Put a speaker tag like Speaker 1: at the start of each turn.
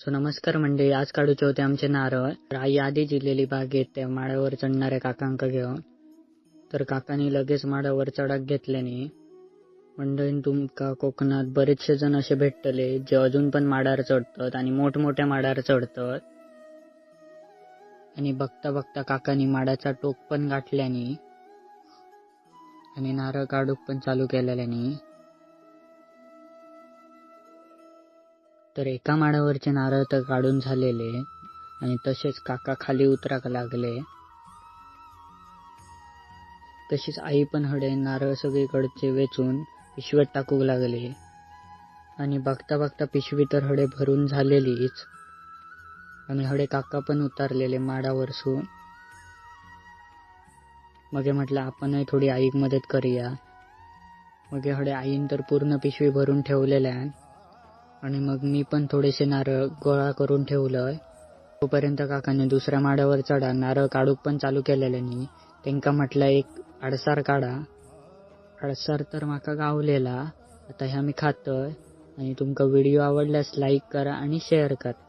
Speaker 1: So नमस्कार मंडळी आज काढूचे होते आमचे नारळ. तर आई आधी जिल्लेली बागेत त्या माळ्यावर चढणाऱ्या काकांका घेऊन. तर काकांनी लगेच माळ्यावर चढाक घेतल्याने मंडळीन तुमका कोकणात बरेचसे जण असे भेटतले जे अजून पण माडार चढतात आणि मोठमोठ्या माडार चढतात. आणि बघता बघता काकांनी माडाचा टोक पण गाठल्याने आणि नारळ काढूक पण चालू केलेल्याने तर एका माडावरचे नारळ तर काढून झालेले आणि तसेच काका खाली उतराक लागले. तशीच आई पण हडे नारळ सगळीकडचे वेचून पिशवीत टाकू लागले. आणि बघता बघता पिशवी तर हडे भरून झालेलीच. आणि हडे काका पण उतारलेले माडावरसून मग म्हटलं आपणही थोडी आईक मदत करूया. मग हडे आईन तर पूर्ण पिशवी भरून ठेवलेल्या. आणि मग मी पण थोडेसे नारळ गोळा करून ठेवलंय. तोपर्यंत काकाने दुसऱ्या माड्यावर चढा. नारळ काढूक पण चालू केलेल्यानी त्यांका म्हटलं एक आडसार काढा. आडसार तर माका गावलेला. आता ह्या मी खातोय. आणि तुमका व्हिडिओ आवडल्यास लाईक करा आणि शेअर करा.